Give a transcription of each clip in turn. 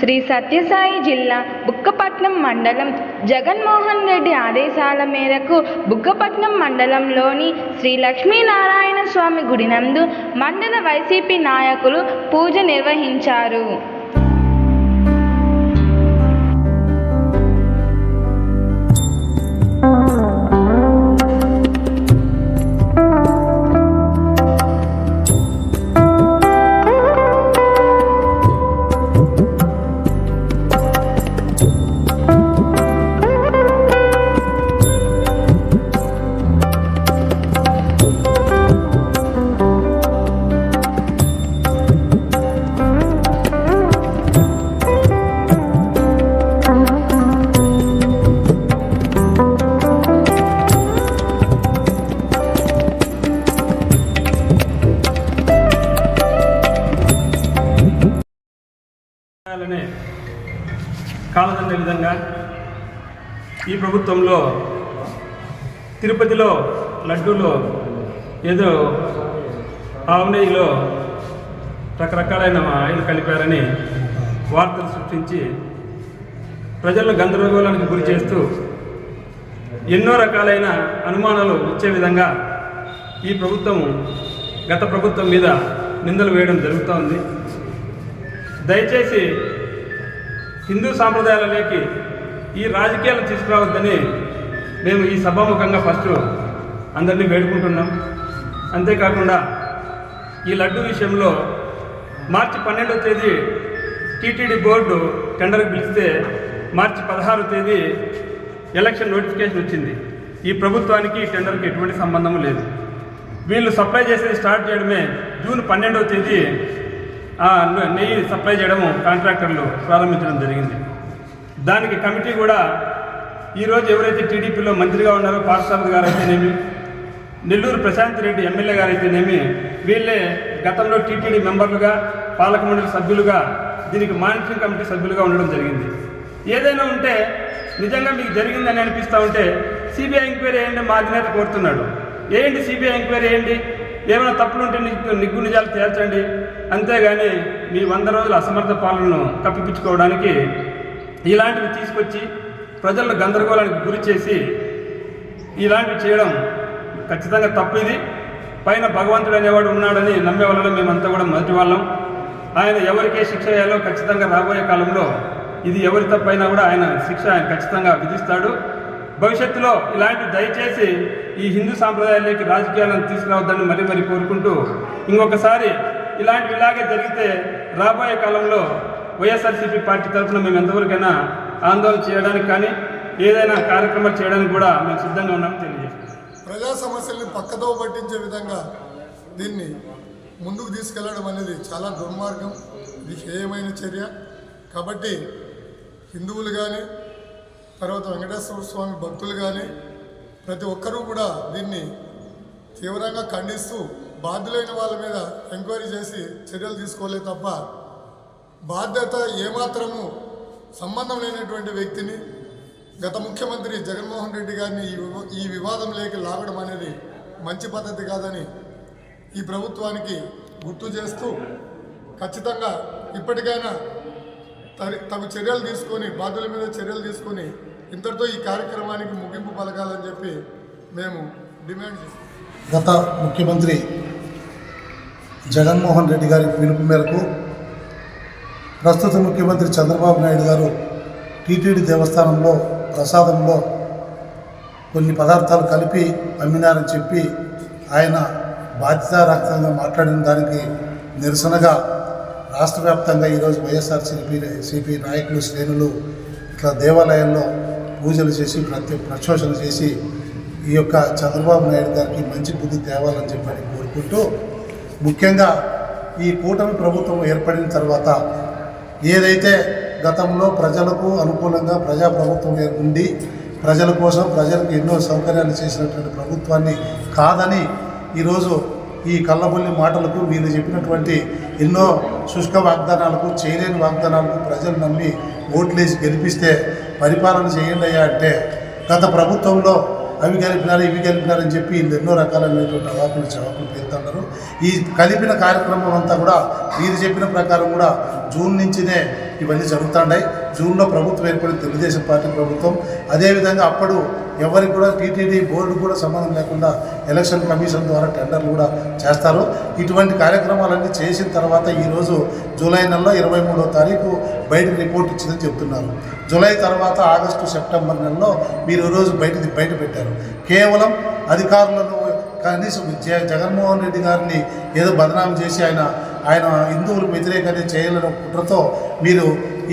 శ్రీ సత్యసాయి జిల్లా బుక్కపట్నం మండలం జగన్మోహన్ రెడ్డి ఆదేశాల మేరకు బుక్కపట్నం మండలంలోని శ్రీ లక్ష్మీనారాయణ స్వామి గుడి నందు మండల వైసీపీ నాయకులు పూజ నిర్వహించారు. ఈ ప్రభుత్వంలో తిరుపతిలో లడ్డూలో ఏదో ఆవునేయిలో రకరకాలైన ఆయిల్ కలిపారని వార్తలు సృష్టించి ప్రజలను గందరగోళానికి గురి చేస్తూ ఎన్నో రకాలైన అనుమానాలు వచ్చే విధంగా ఈ ప్రభుత్వం గత ప్రభుత్వం మీద నిందలు వేయడం జరుగుతోంది. దయచేసి హిందూ సాంప్రదాయాలలోకి ఈ రాజకీయాలు తీసుకురావద్దని మేము ఈ సభాముఖంగా ఫస్ట్ అందరినీ వేడుకుంటున్నాం. అంతేకాకుండా ఈ లడ్డు విషయంలో మార్చి పన్నెండవ తేదీ టీటీడీ బోర్డు టెండర్కి పిలిస్తే మార్చి పదహారో తేదీ ఎలక్షన్ నోటిఫికేషన్ వచ్చింది. ఈ ప్రభుత్వానికి ఈ టెండర్కి ఎటువంటి సంబంధం లేదు. వీళ్ళు సప్లై చేసేది స్టార్ట్ చేయడమే జూన్ పన్నెండవ తేదీ ఆ నెయ్యి సప్లై చేయడము కాంట్రాక్టర్లు ప్రారంభించడం జరిగింది. దానికి కమిటీ కూడా ఈరోజు ఎవరైతే టీడీపీలో మంత్రిగా ఉన్నారో పాఠశాల గారు అయితేనేమి నెల్లూరు ప్రశాంత్ రెడ్డి ఎమ్మెల్యే గారు అయితేనేమి వీళ్ళే గతంలో టీటీడీ మెంబర్లుగా పాలక మండలి సభ్యులుగా దీనికి మానిటరింగ్ కమిటీ సభ్యులుగా ఉండడం జరిగింది. ఏదైనా ఉంటే నిజంగా మీకు జరిగిందని అనిపిస్తూ ఉంటే సిబిఐ ఎంక్వైరీ వేయండి మా అధినేత కోరుతున్నాడు. ఏంటి సిబిఐ ఎంక్వైరీ వేయండి ఏమైనా తప్పులుంటే నిగ్గు నిగ్గు నిజాలు తేల్చండి. అంతేగాని మీ వంద రోజుల అసమర్థ పాలనను కప్పిపించుకోవడానికి ఇలాంటివి తీసుకొచ్చి ప్రజలను గందరగోళానికి గురి చేసి ఇలాంటివి చేయడం ఖచ్చితంగా తప్పు ఇది. పైన భగవంతుడు అనేవాడు ఉన్నాడని నమ్మే వాళ్ళలో మేమంతా కూడా మొదటి వాళ్ళం. ఆయన ఎవరికే శిక్ష వేయాలో ఖచ్చితంగా రాబోయే కాలంలో ఇది ఎవరి తప్పైనా కూడా ఆయన శిక్ష ఆయన ఖచ్చితంగా విధిస్తాడు. భవిష్యత్తులో ఇలాంటి దయచేసి ఈ హిందూ సాంప్రదాయాల్లోకి రాజకీయాలను తీసుకురావద్దని మరీ మరీ కోరుకుంటూ ఇంకొకసారి ఇలాంటివి ఇలాగే జరిగితే రాబోయే కాలంలో వైఎస్ఆర్సీపీ పార్టీ తరఫున మేము ఎంతవరకైనా ఆందోళన చేయడానికి కానీ ఏదైనా కార్యక్రమాలు చేయడానికి కూడా మేము సిద్ధంగా ఉన్నామని తెలియజేస్తాం ప్రజా సమస్యల్ని పక్కదో పట్టించే విధంగా దీన్ని ముందుకు తీసుకెళ్ళడం అనేది చాలా దుర్మార్గం. ఇది హేయమైన చర్య. కాబట్టి హిందువులు కానీ తర్వాత వెంకటేశ్వర స్వామి భక్తులు కానీ ప్రతి ఒక్కరూ కూడా దీన్ని తీవ్రంగా ఖండిస్తూ బాధ్యులైన వాళ్ళ మీద ఎంక్వైరీ చేసి చర్యలు తీసుకోలే తప్ప బాధ్యత ఏమాత్రము సంబంధం లేనటువంటి వ్యక్తిని గత ముఖ్యమంత్రి జగన్మోహన్ రెడ్డి గారిని ఈ వివాదం ఈ వివాదంలోకి లాగడం అనేది మంచి పద్ధతి కాదని ఈ ప్రభుత్వానికి గుర్తు చేస్తూ ఖచ్చితంగా ఇప్పటికైనా తగు చర్యలు తీసుకొని బాధ్యుల మీద చర్యలు తీసుకొని ఇంతటితో ఈ కార్యక్రమానికి ముగింపు పలకాలని చెప్పి మేము డిమాండ్ చేస్తాం గత ముఖ్యమంత్రి జగన్మోహన్ రెడ్డి గారి పిలుపు మేరకు ప్రస్తుత ముఖ్యమంత్రి చంద్రబాబు నాయుడు గారు టీటీడీ దేవస్థానంలో ప్రసాదంలో కొన్ని పదార్థాలు కలిపి అమ్మినారని చెప్పి ఆయన బాధ్యతారహితంగా మాట్లాడిన దానికి నిరసనగా రాష్ట్ర వ్యాప్తంగా ఈరోజు వైఎస్ఆర్సీపీ సిపి నాయకులు శ్రేణులు ఇట్లా దేవాలయాల్లో పూజలు చేసి ప్రత్యేక ప్రక్షోషణ చేసి ఈ యొక్క చంద్రబాబు నాయుడు గారికి మంచి బుద్ధి తేవాలని చెప్పని కోరుకుంటూ ముఖ్యంగా ఈ కూటమి ప్రభుత్వం ఏర్పడిన తర్వాత ఏదైతే గతంలో ప్రజలకు అనుకూలంగా ప్రజాప్రభుత్వం ఉండి ప్రజల కోసం ప్రజలకు ఎన్నో సౌకర్యాలు చేసినటువంటి ప్రభుత్వాన్ని కాదని ఈరోజు ఈ కళ్ళబొల్లి మాటలకు వీళ్ళు చెప్పినటువంటి ఎన్నో శుష్క వాగ్దానాలకు చేయలేని వాగ్దానాలకు ప్రజలు నమ్మి ఓట్లేసి గెలిపిస్తే పరిపాలన చేయండి అయ్యా అంటే గత ప్రభుత్వంలో అవి కలిపినారు ఇవి కలిపినారని చెప్పి వీళ్ళు ఎన్నో రకాలైనటువంటి అవాకులు చవాకులు పెడుతున్నారు ఈ కలిపిన కార్యక్రమం అంతా కూడా వీరు చెప్పిన ప్రకారం కూడా జూన్ నుంచినే ఇవన్నీ జరుగుతుంటాయి జూన్లో ప్రభుత్వం ఏర్పడిన తెలుగుదేశం పార్టీ ప్రభుత్వం. అదేవిధంగా అప్పుడు ఎవరికి కూడా టీటీడీ బోర్డు కూడా సంబంధం లేకుండా ఎలక్షన్ కమిషన్ ద్వారా టెండర్లు కూడా చేస్తారు. ఇటువంటి కార్యక్రమాలన్నీ చేసిన తర్వాత ఈరోజు జూలై నెలలో ఇరవై మూడో తారీఖు బయటకు రిపోర్ట్ ఇచ్చిందని చెప్తున్నారు. జూలై తర్వాత ఆగస్టు సెప్టెంబర్ నెలలో మీరు ఈరోజు బయట బయట పెట్టారు. కేవలం అధికారులను కనీసం జగన్మోహన్ రెడ్డి గారిని ఏదో బదనాం చేసి ఆయన ఆయన హిందువులకు వ్యతిరేకంగా చేయాలనే కుట్రతో మీరు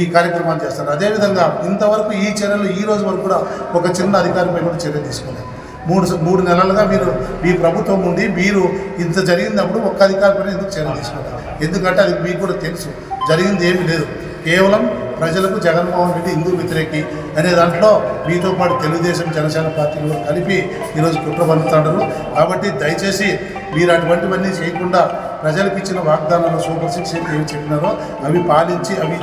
ఈ కార్యక్రమాలు చేస్తారు. అదేవిధంగా ఇంతవరకు ఈ చర్యలు ఈ రోజు వరకు కూడా ఒక చిన్న అధికారిపై కూడా చర్య తీసుకోలేదు. మూడు మూడు నెలలుగా మీరు మీ ప్రభుత్వం ఉండి మీరు ఇంత జరిగినప్పుడు ఒక్క అధికారిపై ఎందుకు చర్య తీసుకోలేదు? ఎందుకంటే అది మీకు కూడా తెలుసు. జరిగింది ఏమీ లేదు. కేవలం ప్రజలకు జగన్మోహన్ రెడ్డి హిందూ వ్యతిరేకి అనే దాంట్లో మీతో పాటు తెలుగుదేశం జనసేన పార్టీలు కలిపి ఈరోజు కుట్ర పన్నుతున్నారు కాబట్టి దయచేసి మీరు అటువంటివన్నీ చేయకుండా ప్రజలకు ఇచ్చిన వాగ్దానాలు సూపర్ సిక్స్ ఏంటి ఏమి చెప్పినారో అవి పాలించి అవి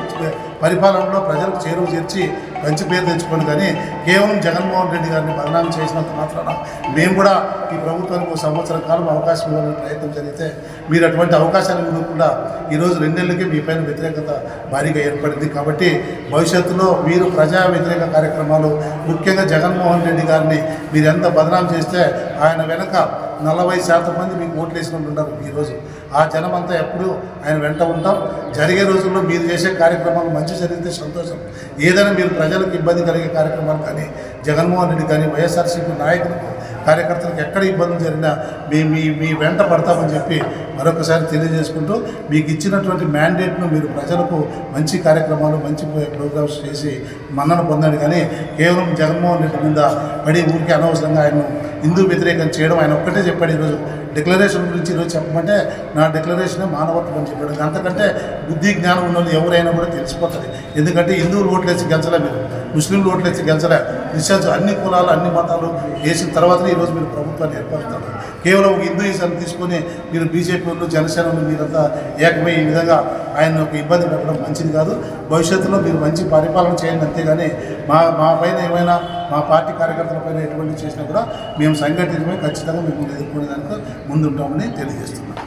పరిపాలనలో ప్రజలకు చేరువ చేర్చి మంచి పేరు తెచ్చుకోండి కానీ కేవలం జగన్మోహన్ రెడ్డి గారిని బదనాం చేసినంత మాత్రాన మేము కూడా ఈ ప్రభుత్వానికి ఒక సంవత్సరం కాలం అవకాశం ఇవ్వాలని ప్రయత్నం జరిగితే మీరు అటువంటి అవకాశాలు ఇవ్వకుండా ఈరోజు రెండేళ్ళకి మీ పైన వ్యతిరేకత భారీగా ఏర్పడింది. కాబట్టి భవిష్యత్తులో మీరు ప్రజా వ్యతిరేక కార్యక్రమాలు ముఖ్యంగా జగన్మోహన్ రెడ్డి గారిని మీరు ఎంత బదనాం చేస్తే ఆయన వెనక నలభై శాతం మంది మీకు ఓట్లు వేసిన వాళ్ళు ఈరోజు ఆ జనం అంతా ఎప్పుడు ఆయన వెంట ఉంటాం. జరిగే రోజుల్లో మీరు చేసే కార్యక్రమాలు మంచి జరిగితే సంతోషం. ఏదైనా మీరు ప్రజలకు ఇబ్బంది కలిగే కార్యక్రమాలు కానీ జగన్మోహన్ రెడ్డి కానీ వైఎస్ఆర్సీపీ నాయకులకు కార్యకర్తలకు ఎక్కడ ఇబ్బంది జరిగినా మీ మీ మీ వెంట పడతామని చెప్పి మరొకసారి తెలియజేసుకుంటూ మీకు ఇచ్చినటువంటి మ్యాండేట్ను మీరు ప్రజలకు మంచి కార్యక్రమాలు మంచి ప్రోగ్రామ్స్ చేసి మన్నన పొందండి. కానీ కేవలం జగన్మోహన్ రెడ్డి మీద పడి ఊరికి అనవసరంగా ఆయన హిందూ వ్యతిరేకం చేయడం ఆయన ఒక్కటే చెప్పాడు ఈరోజు. డిక్లరేషన్ గురించి ఈరోజు చెప్పమంటే నా డిక్లరేషన్ మానవత్వం అని చెప్పాడు. అంతకంటే బుద్ధి జ్ఞానం ఉన్న ఎవరైనా కూడా తెలిసిపోతుంది ఎందుకంటే హిందువులు ఓట్లేసి గెలిచలే మీరు ముస్లింలు ఓట్లేసి గెలిచలే. క్రిస్టియన్స్ అన్ని కులాలు అన్ని మతాలు వేసిన తర్వాతనే ఈరోజు మీరు ప్రభుత్వాన్ని ఏర్పరుస్తారు కేవలం ఒక హిందూయిజాన్ని తీసుకొని మీరు బీజేపీ వాళ్ళు జనసేన మీరంతా ఏకమై ఈ విధంగా ఆయన ఒక ఇబ్బంది పెట్టడం మంచిది కాదు. భవిష్యత్తులో మీరు మంచి పరిపాలన చేయండి అంతేగాని మా మా పైన ఏమైనా మా పార్టీ కార్యకర్తల పైన ఎటువంటి చేసినా కూడా మేము సంఘటితమై ఖచ్చితంగా మేము ఎదుర్కొనే దానికి ముందుంటామని తెలియజేస్తున్నాం.